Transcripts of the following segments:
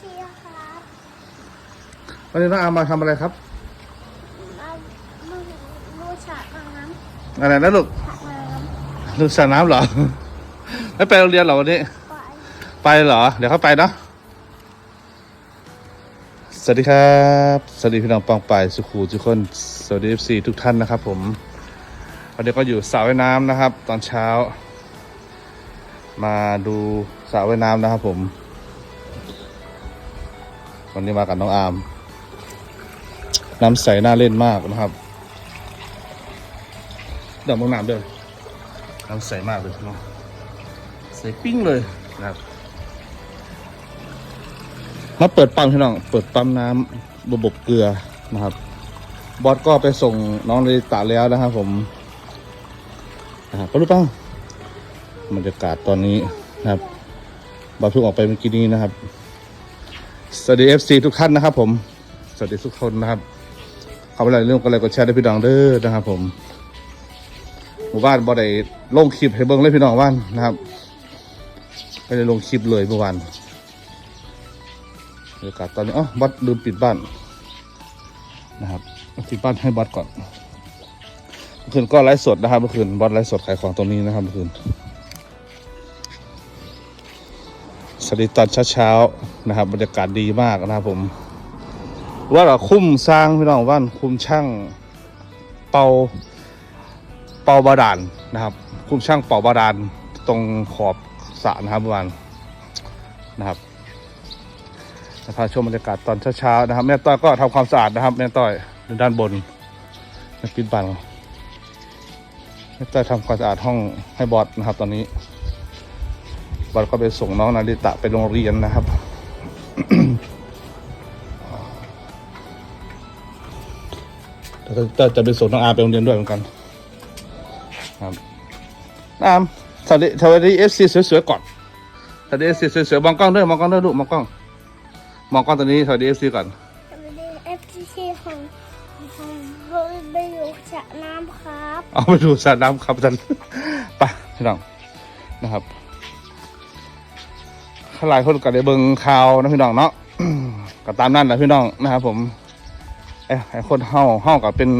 ชีครับวันนี้น้องอาร์มมาทำอะไรครับมาลูลูฉะน้ำอะไรนะลูกฉะน้ลูกสระน้ำเหรอ ไม่ไปโรงเรียนเหรอวันนี้ำไปไปเหรอ เดี๋ยวเข้าไปเนาะสวัสดีครับ สวัสดีพี่น้องปองไปายสุขูทุกคน สวัสดี FC ทุกท่านนะครับผมวันนี้ก็อยู่สระว่ายน้ำนะครับ ตอนเช้า มาดูสระว่ายน้ำนะครับผม วันนี้มากับน้องอาร์มน้ำใสน่าเล่นมากนะครับเดี๋ยวมองน้ำด้วยน้ำใสมากเลยเนาะใส่ปิ้งเลยนะครับมาเปิดปั๊มพี่น้อง เปิดปั๊มน้ำระบบเกลือนะครับ บอสก็ไปส่งน้องในตาแล้วนะครับผมนะครับก็รู้ป่ะบรรยากาศตอนนี้นะครับบอสเพิ่งออกไปเมื่อกี้นี้นะครับ สวัสดีเอฟซีทุกท่านนะครับ ผม สวัสดีทุกคนนะครับเข้าไปเลยเรื่องกันเลยกดแชร์ได้พี่น้องเด้อนะครับ ผม หมู่บ้านบ่ได้ลงคลิปให้เบิ่งเลยพี่น้องว่านนะครับไม่ได้ลงคลิปเลยเมื่อวานบรรยากาศตอนนี้อ๋อบัดลืมปิดบ้านนะครับปิดบ้านให้บัดก่อนเมื่อคืนก็ไลฟ์สดนะครับเมื่อคืนบัดไลฟ์สดขายของตรงนี้นะครับเมื่อคืน สวัสดีตอนเช้าๆนะครับบรรยากาศดีมากนะครับผมว่าคุ้มสร้างพี่น้องว่านคุ้มช่างเป่าเป่าบาดาลนะครับ คุ้มช่างเป่าบาดาลตรงขอบสระนะครับเมื่อวานนะครับจะพาชมบรรยากาศตอนเช้าๆนะครับแม่ต้อยก็ทำความสะอาดนะครับแม่ต้อยด้านบนแม่ปิดบังแม่ต้อยทำความสะอาดห้องให้บอสนะครับตอนนี้ บอสก็ไปส่งน้องนาริตะไปโรงเรียนนะครับแต่จะไปส่งน้องอาไปโรงเรียนด้วยเหมือนกัน ครับน้ำสวัสดีสวัสดีเอฟซีสวยๆก่อนสวัสดีเอฟซีสวยๆมองกล้องด้วยมองกล้องด้วยลูกมองกล้องมองกล้องตัวนี้สวัสดีเอฟซีก่อนสวัสดีเอฟซีของของลูไปอยู่ฉะน้ำครับ เอาไปดูสระน้ำครับท่านไปพี่น้องนะครับ หลายคนก็ได้เบิ่งข่าวนะพี่น้องเนาะ ก็ตามนั่นแหละพี่น้องนะครับผมไอ้คนเฮาเฮาก็เป็น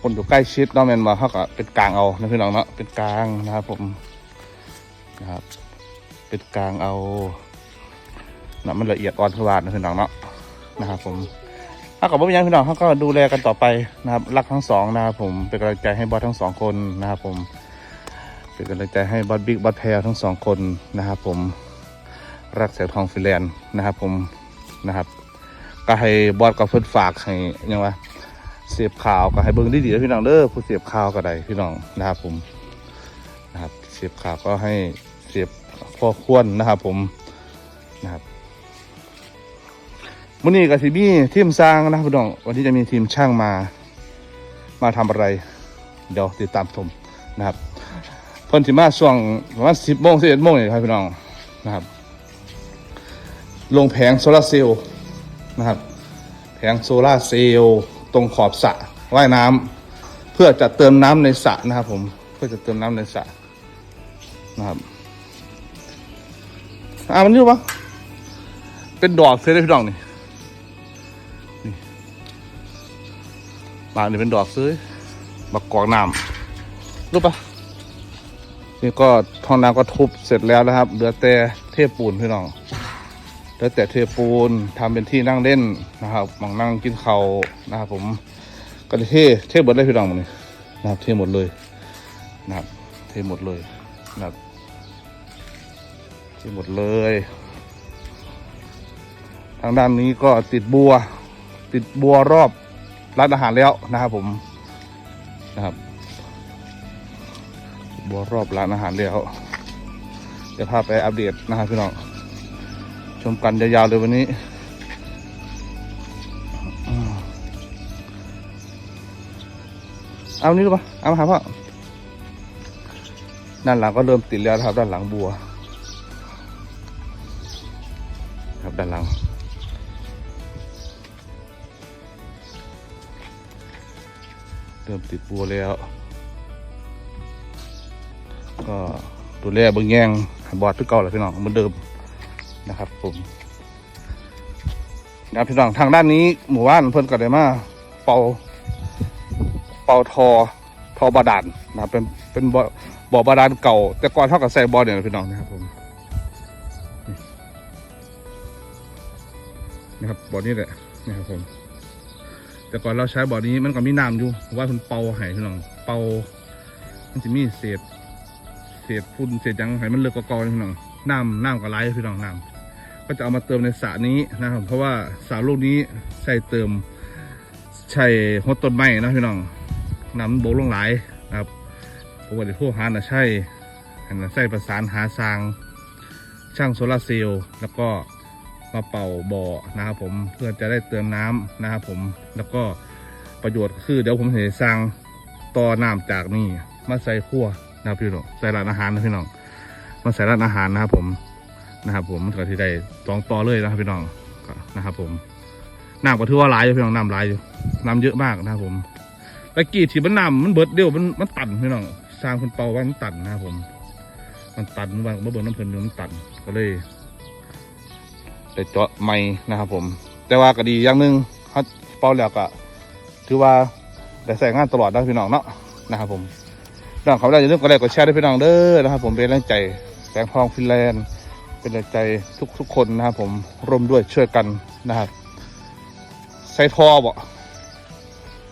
คนอยู่ใกล้ชิดเนาะแมนมาเฮาก็เป็นกลางเอานะพี่น้องเนาะเป็นกลางนะครับผมนะครับ เป็นกลางเอานะมันละเอียดอ่อนขวาดนะพี่น้องเนาะนะครับผมถ้ากับว่าเป็นหยังพี่น้องเขาก็ดูแลกันต่อไปนะครับ รักทั้งสองนะครับผมเป็นกำลังใจให้บอสทั้งสองคนนะครับผม เป็นกำลังใจให้บอสบิ๊กบอสแพรทั้งสองคนนะครับผม รักแสงทองฟิแลนด์นะครับ ผมนะครับ ก็ให้บอสกับเพื่อนฝากให้ยังวะเสียบข่าวก็ให้เบิ้งดีๆนะพี่น้องเด้อผู้เสียบข่าวก็ได้พี่น้องนะครับผมนะครับเสียบข่าวก็ให้เสียบพอควรนะครับผมนะครับมื่อนี้กับทีมี่ทีมสร้างนะครับพี่น้องวันที่จะมีทีมช่างมา มาทำอะไร เดี๋ยวติดตามชมนะครับเพิ่นสิมาช่วงประมาณสิบโมงสิบเอ็ดโมงนี่ครับพี่น้องนะครับ ลงแผงโซลาร์เซลล์นะครับ แผงโซลาร์เซลล์ตรงขอบสระว่ายน้ำเพื่อจะเติมน้ำในสระนะครับ ผมเพื่อจะเติมน้ำในสระนะครับอ่ามันนี่ปะเป็นดอกเซเลยพี่น้องนี่นี่บางนี่เป็นดอกซื้อบักกอกน้ำรู้ปะนี่ก็ท้องน้ำก็ทุบเสร็จแล้วนะครับ เหลือแต่เทปูนพี่น้อง แล้วแต่เทปูนทำเป็นที่นั่งเล่นนะครับมองนั่งกินเขานะครับผมก็เทเทหมดเลยพี่น้องหมดเลยนะครับเทหมดเลยนะครับเทหมดเลยนะครับเทหมดเลย ทางด้านนี้ก็ติดบัว ติดบัวรอบร้านอาหารแล้วนะครับผมนะครับบัวรอบร้านอาหารแล้วเดี๋ยวพาไปอัปเดตนะครับพี่น้อง มกันยาวๆเลยวันนี้อืมเอานี่ดูปะเอามาหาพ่อด้านหลังก็เริ่มติดแล้วครับด้านหลังบัว ครับด้านหลัง เริ่มติดบัวแล้ว ก็ดูแลเบิ่งแยงบอดทุกเก่าแหละพี่น้องเหมือนเดิม นะครับผมนะพี่น้องทางด้านนี้หมู่บ้านเพิ่นก็ได้มาเป่าเป่าทอทอบาดาลนะเป็นเป็นบ่อบ่อบาดาลเก่า แต่ก่อนเท่ากับใส่บ่อเนี่ยนะพี่น้องนะครับผมนะครับบ่อนี้แหละนะครับผม แต่ก่อนเราใช้บ่อนี้มันก็มีน้ำอยู่ว่าเพิ่นเป่าให้พี่น้องเป่ามันจะมีเศษเศษฝุ่นเศษยังให้มันเลิกกว่าเก่าพี่น้องน้ำน้ำก็ไหลพี่น้องน้ำ ก็จะเอามาเติมในสระนี้นะครับ เพราะว่าสระลูกนี้ใส่เติมใช่หดต้นไม้นะพี่น้องน้ำโบลงหลายนะครับเพราะว่าเดี๋ยวพวกหานะใช่อันนั้นใส่ประสานหาสางช่างโซลาร์เซลล์แล้วก็มาเป่าบ่อนะครับผมเพื่อจะได้เติมน้ำนะครับผมแล้วก็ประโยชน์คือเดี๋ยวผมจะสร้างต่อน้ำจากนี่มาใส่ครัวนะพี่น้องใส่ร้านอาหารนะพี่น้องมาใส่ร้านอาหารนะครับผม นะครับ ผมมันก็ที่ได้สองต่อเลยนะครับพี่น้องก็นะครับ ผมน้ำก็ถือว่าหลายอยู่พี่น้องน้ำหลายอยู่น้ำเยอะมากนะครับผมตะกี้ที่มันน้ำมันเบิดเดียวมันมันตันพี่น้องสร้างคนเป่าว่ามันตันนะครับผม มันตันว่าเมื่อเบิดน้ำเพลินมันตันก็เลยได้เจาะใหม่นะครับผม แต่ว่าก็ดีอย่างหนึ่งเขาเป่าแล้วก็ถือว่าได้ใส่งานตลอดนะพี่น้องเนาะนะครับผมน้องเขาได้อย่าลืมกดไลค์กดแชร์ด้พี่น้องเด้อนะครับผมเป็นแรงใจแสงทองฟินแลนด์ เป็นแรงใจทุกทุกๆคนนะครับผมร่วมด้วยช่วยกันนะครับใส่ทอบ่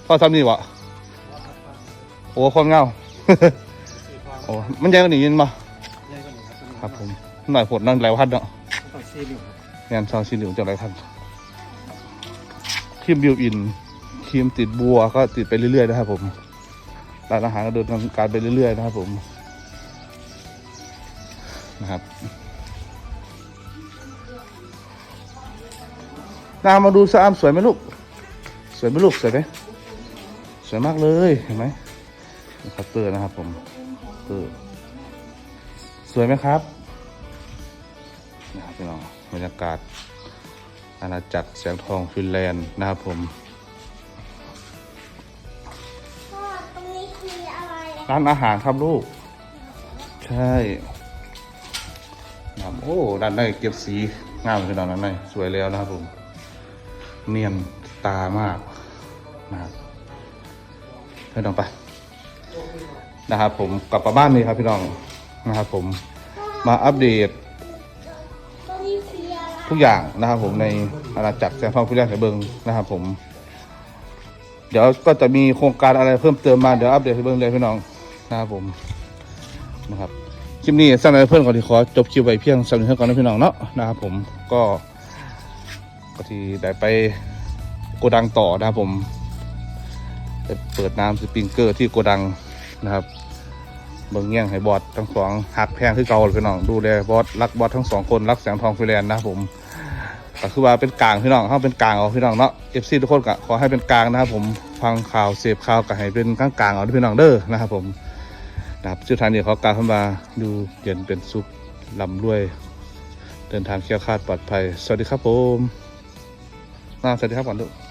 ทอทำนี่บ่โอ้คนเงาโอ้มันใหญ่กว่านี้ยินบ่ใหญ่กว่านี้ครับครับผมหน่อยผลนั่นหลายพันเนาะต้องซีหนึ่งครับงานซองชิ้นหนึ่งจะหลายพันครีมบิวอินครีมติดบัวก็ติดไปเรื่อยๆนะครับผมร้านอาหารก็เดินทางการไปเรื่อยๆนะครับผมนะครับ นามาดูสะอามสวยไหมลูก สวยไหมลูกสวยไหมสวยมากเลยเห็นไหมนี่คัตเตอร์นะครับผมเตอร์สวยไหมครับนะครับพี่น้องบรรยากาศอาณาจักรแสงทองฟินแลนด์นะครับผมพ่อตรงนี้คืออะไรอะร้านอาหารครับลูก ใช่นะครับโอ้ด้านในเก็บสีงามพี่น้องด้านในสวยแล้วนะครับผม เนียนตามากนะครับพี่น้องไปนะครับ ผมกลับมาบ้านนี้ครับพี่น้องนะครับผมมาอัปเดต ทุกอย่างนะครับ ผมในอาณาจักรแสงทองพิเรศเบิงนะครับ ผม เดี๋ยวก็จะมีโครงการอะไรเพิ่มเติมมาเดี๋ยวอัปเดตให้เบิงเลยพี่น้องนะครับผมนะครับคลิปนี้สั้นเลยเพื่อนก่อนที่ขอจบคลิปไว้เพียงสำหรับเพื่อนก่อนนะพี่น้องเนาะนะครับผมก็ ก็ที่ได้ไปโกดังต่อนะครับผมไปเปิดน้ำสปริงเกอร์ที่โกดังนะครับเบิ่งแย่งให้บอสทั้งสองหักแพงคือเก่าเลยพี่น้องดูแลบอสรักบอสทั้งสองคนรักแสงทองฟิแลนด์นะผมก็คือว่าเป็นกลางพี่น้องเขาเป็นกลางเอาพี่น้องเนาะเอฟซีทุกคนก็ขอให้เป็นกลางนะครับผมฟังข่าวเสพข่าวก็ให้เป็นกลางกลางเอาด้วยพี่น้องเด้อนะครับผมนะครับชื่อทางนี้ขอกล่ารเข้ามาดูเย็นเป็นสุขลำรวย เดินทางเคลียร์คาดปลอดภัย สวัสดีครับผม น่าสวัสดีครับก่อนลูก